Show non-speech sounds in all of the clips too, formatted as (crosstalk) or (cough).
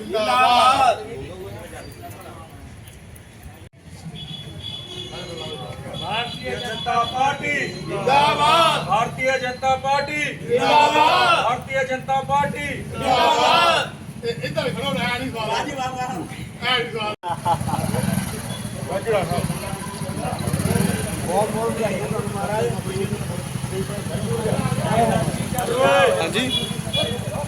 ਜਿੰਦਾਬਾਦ। ਭਾਰਤੀ ਜਨਤਾ ਪਾਰਟੀ ਜਿੰਦਾਬਾਦ। ਭਾਰਤੀ ਜਨਤਾ ਪਾਰਟੀ ਜਿੰਦਾਬਾਦ। ਭਾਰਤੀ ਜਨਤਾ ਪਾਰਟੀ ਜਿੰਦਾਬਾਦ। ਇੱਧਰ ਖੜੋ ਨਾ ਨਹੀਂ ਸਵਾਲ ਹਾਂਜੀ ਬਾਬਾ ਐ ਨਹੀਂ ਸਵਾਲ ਵਾਜੜਾ ਬਹੁਤ ਬਹੁਤ ਮਹਾਰਾਜ।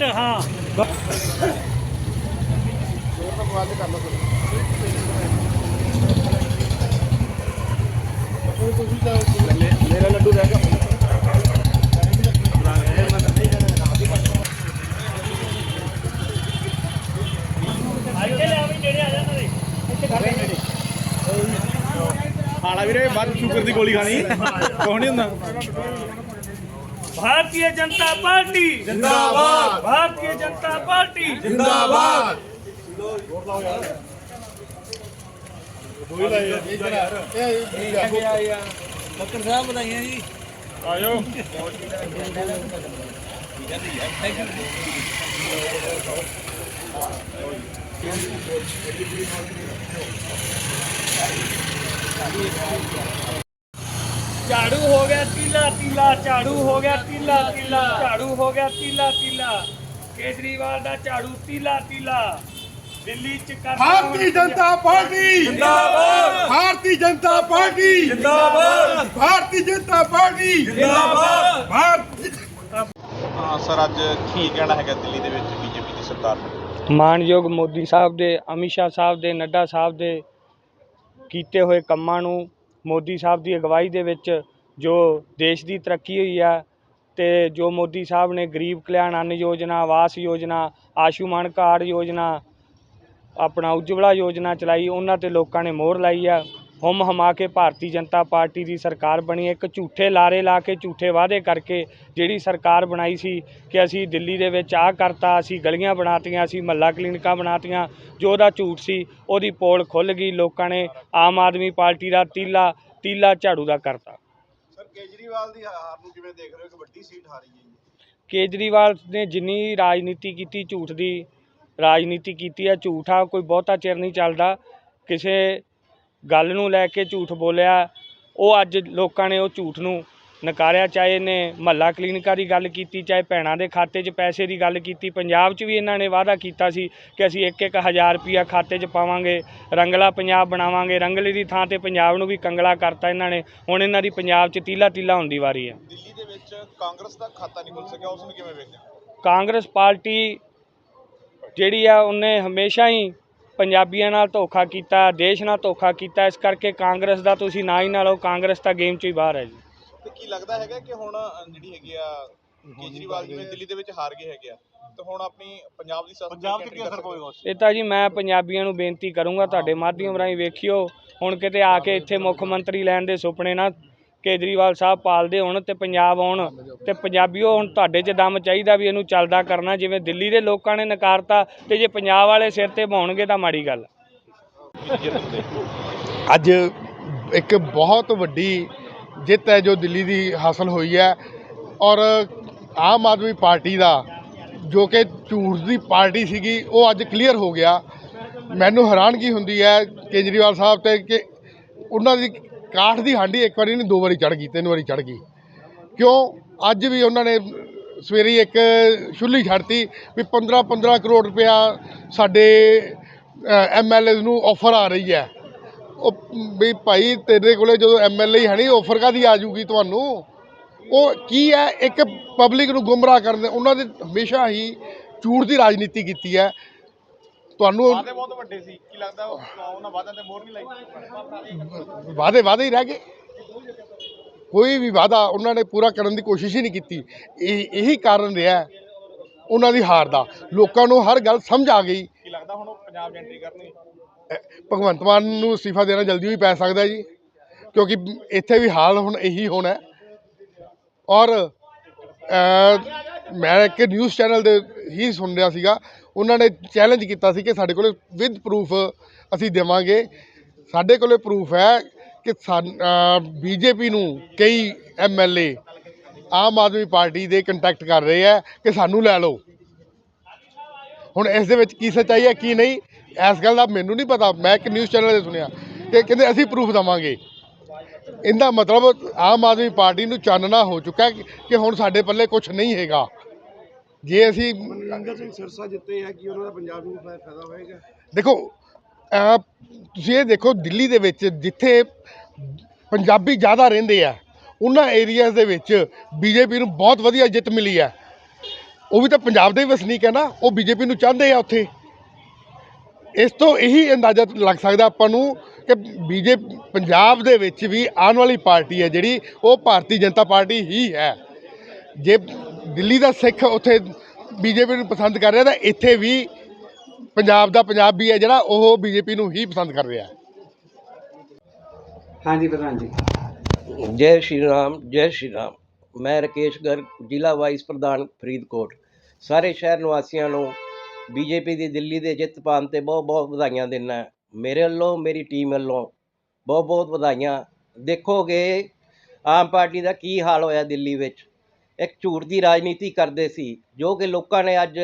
ਮਿੰਟ ਹਾਂ। ਖਾਣਾ ਵੀਰੇ ਬਾਅਦ ਸ਼ੂਗਰ ਦੀ ਗੋਲੀ ਖਾਣੀ। (laughs) ਕੁਛ ਨਹੀਂ ਹੁੰਦਾ। भारतीय जनता पार्टी जिंदाबाद भारतीय जनता पार्टी जिंदाबाद डॉक्टर साहब बताइए जी आयो Thank you. ਤੀਲਾ ਝਾੜੂ ਹੋ ਗਿਆ ਤੀਲਾ ਤੀਲਾ। ਝਾੜੂ ਹੋ ਗਿਆ ਤੀਲਾ ਤੀਲਾ। ਕੇਜਰੀਵਾਲ ਦਾ ਝਾੜੂ ਤੀਲਾ ਤੀਲਾ। ਦਿੱਲੀ ਚ ਕਰ ਭਾਰਤੀ ਜਨਤਾ ਪਾਰਟੀ। ਜਿੰਦਾਬਾਦ। ਭਾਰਤੀ ਜਨਤਾ ਪਾਰਟੀ। ਜਿੰਦਾਬਾਦ। ਭਾਰਤੀ ਜਨਤਾ ਪਾਰਟੀ। ਜਿੰਦਾਬਾਦ। ਭਾਰਤੀ ਹਾਂ ਸਰ ਅੱਜ ਕੀ ਕਹਿਣਾ ਹੈਗਾ ਦਿੱਲੀ ਦੇ ਵਿੱਚ ਬੀਜੇਪੀ ਦੀ ਸਰਕਾਰ ਨੂੰ? ਮਾਨਯੋਗ ਮੋਦੀ ਸਾਹਿਬ ਦੇ ਅਮਿਤ ਸ਼ਾਹ ਸਾਹਿਬ ਦੇ ਨੱਡਾ ਸਾਹਿਬ ਦੇ ਕੀਤੇ ਹੋਏ ਕੰਮਾਂ ਨੂੰ ਮੋਦੀ ਸਾਹਿਬ ਦੀ ਅਗਵਾਈ ਦੇ ਵਿੱਚ ਜੋ ਦੇਸ਼ ਦੀ ਤਰੱਕੀ ਹੋਈ ਆ ਤੇ ਜੋ ਮੋਦੀ ਸਾਹਿਬ ਨੇ ਗਰੀਬ ਕਲਿਆਣ ਅੰਨ ਯੋਜਨਾ, ਆਵਾਸ ਯੋਜਨਾ ਆਯੁਸ਼ਮਾਨ ਕਾਰਡ ਯੋਜਨਾ, ਆਪਣਾ ਉਜਵਲਾ ਯੋਜਨਾ ਚਲਾਈ, ਉਹਨਾਂ ਤੇ ਲੋਕਾਂ ਨੇ ਮੋਹਰ ਲਾਈ ਆ। ਹੁਮ ਹਮਾ ਕੇ ਭਾਰਤੀ ਜਨਤਾ ਪਾਰਟੀ ਦੀ ਸਰਕਾਰ ਬਣੀ, ਇੱਕ ਝੂਠੇ ਲਾਰੇ ਲਾ ਕੇ ਝੂਠੇ ਵਾਅਦੇ ਕਰਕੇ ਜਿਹੜੀ ਸਰਕਾਰ ਬਣਾਈ ਸੀ ਕਿ ਅਸੀਂ ਦਿੱਲੀ ਦੇ ਵਿੱਚ ਆਹ ਕਰਤਾ, ਅਸੀਂ ਗਲੀਆਂ ਬਣਾਤੀਆਂ, ਅਸੀਂ ਮਹੱਲਾ ਕਲੀਨਿਕਾਂ ਬਣਾਤੀਆਂ, ਜੋ ਉਹਦਾ ਝੂਠ ਸੀ, ਉਹਦੀ ਪੋਲ ਖੁੱਲ ਗਈ, ਲੋਕਾਂ ਨੇ ਆਮ ਆਦਮੀ ਪਾਰਟੀ ਦਾ ਤੀਲਾ ਤੀਲਾ ਝਾੜੂ ਦਾ ਕਰਤਾ। ਕੇਜਰੀਵਾਲ ਦੀ ਹਾਰ ਨੂੰ ਕਿਵੇਂ ਦੇਖ ਰਹੇ ਹੋ ਕਿ ਵੱਡੀ ਸੀਟ ਹਾਰੀ ਹੈ ਕੇਜਰੀਵਾਲ ਨੇ ਜਿੰਨੀ ਰਾਜਨੀਤੀ ਕੀਤੀ, ਝੂਠ ਦੀ ਰਾਜਨੀਤੀ ਕੀਤੀ ਆ ਝੂਠ ਆ, ਕੋਈ ਬਹੁਤਾ ਚਿਰ ਨਹੀਂ ਚੱਲਦਾ। ਕਿਸੇ ਗੱਲ ਨੂੰ ਲੈ ਕੇ ਝੂਠ ਬੋਲਿਆ, ਉਹ ਅੱਜ ਲੋਕਾਂ ਨੇ ਉਹ ਝੂਠ ਨੂੰ ਨਕਾਰਿਆ ਚਾਹੇ ਨੇ ਮਹੱਲਾ ਕਲੀਨਿਕਾਂ ਦੀ ਗੱਲ ਕੀਤੀ ਚਾਹੇ ਭੈਣਾਂ ਦੇ ਖਾਤੇ 'ਚ ਪੈਸੇ ਦੀ ਗੱਲ ਕੀਤੀ ਪੰਜਾਬ 'ਚ ਵੀ ਇਹਨਾਂ ਨੇ ਵਾਅਦਾ ਕੀਤਾ ਸੀ ਕਿ ਅਸੀਂ ਇੱਕ ਇੱਕ ਹਜ਼ਾਰ ਰੁਪਿਆ ਖਾਤੇ 'ਚ ਪਾਵਾਂਗੇ ਰੰਗਲਾ ਪੰਜਾਬ ਬਣਾਵਾਂਗੇ ਰੰਗਲੇ ਦੀ ਥਾਂ ਤੇ ਪੰਜਾਬ ਨੂੰ ਵੀ ਕੰਗਲਾ ਕਰਤਾ ਇਹਨਾਂ ਨੇ ਹੁਣ ਇਹਨਾਂ ਦੀ ਪੰਜਾਬ 'ਚ ਤੀਲਾ ਤੀਲਾ ਹੋਣ ਦੀ ਵਾਰੀ ਹੈ। ਦਿੱਲੀ ਦੇ ਵਿੱਚ ਕਾਂਗਰਸ ਦਾ ਖਾਤਾ ਨਹੀਂ ਖੁੱਲ ਸਕਿਆ ਉਸ ਨੂੰ ਕਿਵੇਂ ਵੇਖਦੇ ਕਾਂਗਰਸ ਪਾਰਟੀ ਜਿਹੜੀ ਆ ਉਹਨੇ ਹਮੇਸ਼ਾ ਹੀ ਪੰਜਾਬੀਆਂ ਨਾਲ ਧੋਖਾ ਕੀਤਾ ਦੇਸ਼ ਨਾਲ ਧੋਖਾ ਕੀਤਾ ਇਸ ਕਰਕੇ ਕਾਂਗਰਸ ਦਾ ਤੁਸੀਂ ਨਾ ਹੀ ਨਾ ਲਓ ਕਾਂਗਰਸ ਤਾਂ ਗੇਮ 'ਚੋਂ ਹੀ ਬਾਹਰ ਹੈ ਜੀ। ਤੇ ਕੀ ਲੱਗਦਾ ਹੈਗਾ ਕਿ ਹੁਣ ਜਿਹੜੀ ਹੈਗੀ ਆ ਕੇਜਰੀਵਾਲ ਜਿਵੇਂ ਦਿੱਲੀ ਦੇ ਵਿੱਚ ਹਾਰ ਗਏ ਹੈਗੇ ਆ ਤੇ ਹੁਣ ਆਪਣੀ ਪੰਜਾਬ ਦੀ ਸਿਆਸਤ ਪੰਜਾਬ ਤੇ ਕੀ ਅਸਰ ਪਵੇਗਾ ਇਹ ਤਾਂ ਜੀ ਮੈਂ ਪੰਜਾਬੀਆਂ ਨੂੰ ਬੇਨਤੀ ਕਰੂੰਗਾ ਤੁਹਾਡੇ ਮਾਧਿਅਮ ਰਾਹੀਂ ਵੇਖਿਓ ਹੁਣ ਕਿਤੇ ਆ ਕੇ ਇੱਥੇ ਮੁੱਖ ਮੰਤਰੀ ਲੈਣ ਦੇ ਸੁਪਨੇ ਨਾ ਕੇਜਰੀਵਾਲ ਸਾਹਿਬ ਪਾਲਦੇ ਹੋਣ ਤੇ ਪੰਜਾਬ ਆਉਣ ਤੇ ਪੰਜਾਬੀਓ ਹੁਣ ਤੁਹਾਡੇ 'ਚ ਦਮ ਚਾਹੀਦਾ ਵੀ ਇਹਨੂੰ ਚੱਲਦਾ ਕਰਨਾ ਜਿਵੇਂ ਦਿੱਲੀ ਦੇ ਲੋਕਾਂ ਨੇ ਨਕਾਰਤਾ ਤੇ ਜੇ ਪੰਜਾਬ ਵਾਲੇ ਸਿਰ ਤੇ ਬਹਾਉਣਗੇ ਤਾਂ ਮਾੜੀ ਗੱਲ। ਅੱਜ ਇੱਕ ਬਹੁਤ ਵੱਡੀ ਜਿੱਤ ਹੈ ਜੋ ਦਿੱਲੀ ਦੀ ਹਾਸਲ ਹੋਈ ਹੈ। ਔਰ ਆਮ ਆਦਮੀ ਪਾਰਟੀ ਦਾ ਜੋ ਕਿ ਝੂਠ ਦੀ ਪਾਰਟੀ ਸੀਗੀ, ਉਹ ਅੱਜ ਕਲੀਅਰ ਹੋ ਗਿਆ। ਮੈਨੂੰ ਹੈਰਾਨਗੀ ਹੁੰਦੀ ਹੈ ਕੇਜਰੀਵਾਲ ਸਾਹਿਬ ਤੇ ਕਿ ਉਹਨਾਂ ਦੀ ਕਾਠ ਦੀ ਹਾਂਡੀ ਇੱਕ ਵਾਰੀ ਨਹੀਂ, ਦੋ ਵਾਰੀ ਚੜ ਗਈ, ਤਿੰਨ ਵਾਰੀ ਚੜ ਗਈ। ਕਿਉਂ? ਅੱਜ ਵੀ ਉਹਨਾਂ ਨੇ ਸਵੇਰੇ ਹੀ ਇੱਕ ਛੁੱਲੀ ਛੱਡਤੀ ਵੀ 15 15 ਕਰੋੜ ਰੁਪਇਆ ਸਾਡੇ ਐਮਐਲਏ ਨੂੰ ਆਫਰ ਆ ਰਹੀ ਹੈ। ਉਹ ਵੀ ਭਾਈ ਤੇਰੇ ਕੋਲੇ ਜਦੋਂ ਐਮਐਲਏ ਹੈ ਨਹੀਂ ਆਫਰ ਕਾਦੀ ਆ ਜੂਗੀ ਤੁਹਾਨੂੰ? ਉਹ ਕੀ ਹੈ? ਇੱਕ ਪਬਲਿਕ ਨੂੰ ਗੁੰਮਰਾਹ ਕਰਦੇ ਉਹਨਾਂ ਦੇ ਹਮੇਸ਼ਾ ਹੀ ਝੂਠ ਦੀ ਰਾਜਨੀਤੀ ਕੀਤੀ ਹੈ। ਤੁਹਾਨੂੰ ਵਾਅਦੇ ਬਹੁਤ ਵੱਡੇ ਸੀ। ਕੀ ਲੱਗਦਾ ਉਹ- ਉਹਨਾਂ ਵਾਅਦਿਆਂ ਤੇ ਮੋਹਰ ਨਹੀਂ ਲਾਈ? ਵਾਅਦੇ ਵਾਅਦੇ ਹੀ ਰਹਿ ਗਏ। ਕੋਈ ਵੀ ਵਾਅਦਾ ਉਹਨਾਂ ਨੇ ਪੂਰਾ ਕਰਨ ਦੀ ਕੋਸ਼ਿਸ਼ ਹੀ ਨਹੀਂ ਕੀਤੀ। ਇਹ ਇਹੀ ਕਾਰਨ ਰਿਹਾ ਉਹਨਾਂ ਦੀ ਹਾਰ ਦਾ। ਲੋਕਾਂ ਨੂੰ ਹਰ ਗੱਲ ਸਮਝ ਆ ਗਈ। ਕੀ ਲੱਗਦਾ ਹੁਣ ਉਹ ਪੰਜਾਬ ਐਂਟਰੀ ਕਰਨਗੇ? ਭਗਵੰਤ ਮਾਨ ਨੂੰ ਅਸਤੀਫਾ ਦੇਣਾ ਜਲਦੀ ਵੀ ਪੈ ਸਕਦਾ ਜੀ, ਕਿਉਂਕਿ ਇੱਥੇ ਵੀ ਹਾਲ ਹੁਣ ਇਹੀ ਹੋਣਾ ਔਰ ਮੈਂ ਇੱਕ ਨਿਊਜ਼ ਚੈਨਲ ਦੇ ਹੀ ਸੁਣ ਰਿਹਾ ਸੀਗਾ, ਉਹਨਾਂ ਨੇ ਚੈਲੰਜ ਕੀਤਾ ਸੀ ਕਿ ਸਾਡੇ ਕੋਲ ਵਿਦ ਪ੍ਰੂਫ ਅਸੀਂ ਦੇਵਾਂਗੇ। ਸਾਡੇ ਕੋਲੇ ਪ੍ਰੂਫ ਹੈ ਕਿ ਬੀਜੇਪੀ ਨੂੰ ਕਈ ਐਮਐਲਏ ਆਮ ਆਦਮੀ ਪਾਰਟੀ ਦੇ ਕੰਟੈਕਟ ਕਰ ਰਹੇ ਆ ਕਿ ਸਾਨੂੰ ਲੈ ਲਓ। ਹੁਣ ਇਸ ਦੇ ਵਿੱਚ ਕੀ ਸੱਚਾਈ ਹੈ, ਕੀ ਨਹੀਂ ਇਸ ਗੱਲ ਦਾ ਮੈਨੂੰ ਨਹੀਂ ਪਤਾ ਮੈਂ ਇੱਕ ਨਿਊਜ਼ ਚੈਨਲ ਤੇ ਸੁਣਿਆ ਕਿ ਕਹਿੰਦੇ ਅਸੀਂ ਪ੍ਰੂਫ ਦਵਾਂਗੇ। ਇਹਦਾ ਮਤਲਬ ਆਮ ਆਦਮੀ ਪਾਰਟੀ ਨੂੰ ਚਾਨਣਾ ਹੋ ਚੁੱਕਾ ਕਿ- ਹੁਣ ਸਾਡੇ ਪੱਲੇ ਕੁਝ ਨਹੀਂ ਹੈਗਾ। ਜੇ ਅਸੀਂ ਮਨਿੰਦਰ ਸਿੰਘ ਸਿਰਸਾ ਜਿੱਤੇ ਹੈ ਕਿ ਉਹਨਾਂ ਦਾ ਪੰਜਾਬ ਨੂੰ ਫਾਇ- ਫਾਇਦਾ ਹੋਏਗਾ? ਦੇਖੋ ਤੁਸੀਂ ਇਹ ਦੇਖੋ ਦਿੱਲੀ ਦੇ ਵਿੱਚ ਜਿੱਥੇ ਪੰਜਾਬੀ ਜ਼ਿਆਦਾ ਰਹਿੰਦੇ ਆ ਉਹਨਾਂ ਏਰੀਆਜ਼ ਦੇ ਵਿੱਚ ਬੀਜੇਪੀ ਨੂੰ ਬਹੁਤ ਵਧੀਆ ਜਿੱਤ ਮਿਲੀ ਹੈ ਉਹ ਵੀ ਤਾਂ ਪੰਜਾਬ ਦੇ ਵਸਨੀਕ ਹੈ ਨਾ ਉਹ ਬੀਜੇਪੀ ਨੂੰ ਚਾਹੁੰਦੇ ਆ ਉੱਥੇ। ਇਸ ਤੋਂ ਇਹੀ ਅੰਦਾਜ਼ਾ ਲੱਗ ਸਕਦਾ ਆਪਾਂ ਨੂੰ ਕਿ ਬੀਜੇ ਪੰਜਾਬ ਦੇ ਵਿੱਚ ਵੀ ਆਉਣ ਵਾਲੀ ਪਾਰਟੀ ਹੈ ਜਿਹੜੀ ਉਹ ਭਾਰਤੀ ਜਨਤਾ ਪਾਰਟੀ ਹੀ ਹੈ। ਜੇ ਦਿੱਲੀ ਦਾ ਸਿੱਖ ਉੱਥੇ ਬੀਜੇਪੀ ਨੂੰ ਪਸੰਦ ਕਰ ਰਿਹਾ ਤਾਂ ਇੱਥੇ ਵੀ ਪੰਜਾਬ ਦਾ ਪੰਜਾਬੀ ਹੈ ਜਿਹੜਾ ਉਹ ਬੀਜੇਪੀ ਨੂੰ ਹੀ ਪਸੰਦ ਕਰ ਰਿਹਾ। ਹਾਂਜੀ ਪ੍ਰਧਾਨ ਜੀ। ਜੈ ਸ਼੍ਰੀ ਰਾਮ ਜੈ ਸ਼੍ਰੀ ਰਾਮ। ਮੈਂ ਰਕੇਸ਼ ਗਰਗ ਜ਼ਿਲ੍ਹਾ ਵਾਈਸ ਪ੍ਰਧਾਨ ਫਰੀਦਕੋਟ। ਸਾਰੇ ਸ਼ਹਿਰ ਨਿਵਾਸੀਆਂ ਨੂੰ ਬੀਜੇਪੀ ਦੀ ਦਿੱਲੀ ਦੇ ਜਿੱਤ ਪਾਉਣ ਤੇ ਬਹੁਤ ਬਹੁਤ ਵਧਾਈਆਂ ਦਿੰਦਾ ਮੇਰੇ ਵੱਲੋਂ, ਮੇਰੀ ਟੀਮ ਵੱਲੋਂ ਬਹੁਤ ਬਹੁਤ ਵਧਾਈਆਂ। ਦੇਖੋਗੇ ਆਮ ਪਾਰਟੀ ਦਾ ਕੀ ਹਾਲ ਹੋਇਆ ਦਿੱਲੀ ਵਿੱਚ। ਇੱਕ ਝੂਠ ਦੀ ਰਾਜਨੀਤੀ ਕਰਦੇ ਸੀ, ਜੋ ਕਿ ਲੋਕਾਂ ਨੇ ਅੱਜ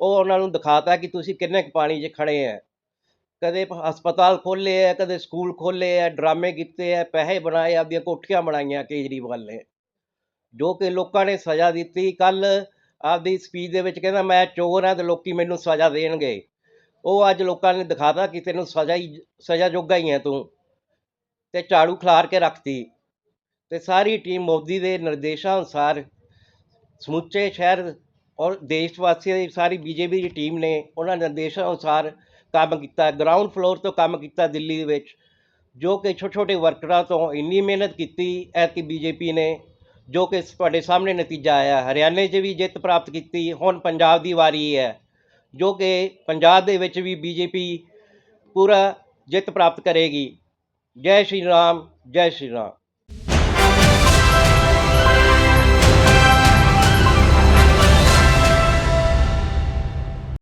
ਉਹ ਉਹਨਾਂ ਨੂੰ ਦਿਖਾਤਾ ਕਿ ਤੁਸੀਂ ਕਿੰਨੇ ਕੁ ਪਾਣੀ 'ਚ ਖੜ੍ਹੇ ਹੈ। ਕਦੇ ਹਸਪਤਾਲ ਖੋਲ੍ਹੇ ਹੈ, ਕਦੇ ਸਕੂਲ ਖੋਲ੍ਹੇ ਹੈ, ਡਰਾਮੇ ਕੀਤੇ ਹੈ, ਪੈਸੇ ਬਣਾਏ, ਆਪਦੀਆਂ ਕੋਠੀਆਂ ਬਣਾਈਆਂ ਕੇਜਰੀਵਾਲ ਨੇ। ਜੋ ਕਿ ਲੋਕਾਂ ਨੇ ਸਜ਼ਾ ਦਿੱਤੀ। ਕੱਲ ਆਪਦੀ ਸਪੀਚ ਦੇ ਵਿੱਚ ਕਹਿੰਦਾ ਮੈਂ ਚੋਰ ਹਾਂ ਤੇ ਲੋਕੀ ਮੈਨੂੰ ਸਜ਼ਾ ਦੇਣਗੇ। ਉਹ ਅੱਜ ਲੋਕਾਂ ਨੇ ਦਿਖਾਤਾ ਕਿ ਤੈਨੂੰ ਸਜ਼ਾ ਹੀ ਸਜ਼ਾ ਜੋਗਾ ਹੀ ਹੈ ਤੂੰ। ਤੇ ਝਾੜੂ ਖਲਾਰ ਕੇ ਰੱਖਤੀ। ਤੇ ਸਾਰੀ ਟੀਮ ਮੋਦੀ ਦੇ ਨਿਰਦੇਸ਼ਾਂ ਅਨੁਸਾਰ ਸਮੁੱਚੇ ਸ਼ਹਿਰ ਔਰ ਦੇਸ਼ ਵਾਸੀਆਂ ਦੀ ਸਾਰੀ ਬੀਜੇਪੀ ਦੀ ਟੀਮ ਨੇ ਉਹਨਾਂ ਨਿਰਦੇਸ਼ਾਂ ਅਨੁਸਾਰ ਕੰਮ ਕੀਤਾ। ਗਰਾਊਂਡ ਫਲੋਰ ਤੋਂ ਕੰਮ ਕੀਤਾ ਦਿੱਲੀ ਦੇ ਵਿੱਚ, ਜੋ ਕਿ ਛੋਟੇ ਛੋਟੇ ਵਰਕਰਾਂ ਤੋਂ ਇੰਨੀ ਮਿਹਨਤ ਕੀਤੀ ਐਤਕੀ ਬੀਜੇਪੀ ਨੇ। ਜੋ ਕਿ ਤੁਹਾਡੇ ਸਾਹਮਣੇ ਨਤੀਜਾ ਆਇਆ ਹਰਿਆਣੇ 'ਚ ਵੀ ਜਿੱਤ ਪ੍ਰਾਪਤ ਕੀਤੀ। ਹੁਣ ਪੰਜਾਬ ਦੀ ਵਾਰੀ ਹੈ, ਜੋ ਕਿ ਪੰਜਾਬ ਦੇ ਵਿੱਚ ਵੀ ਬੀਜੇਪੀ ਪੂਰਾ ਜਿੱਤ ਪ੍ਰਾਪਤ ਕਰੇਗੀ। ਜੈ ਸ਼੍ਰੀ ਰਾਮ, ਜੈ ਸ਼੍ਰੀ ਰਾਮ।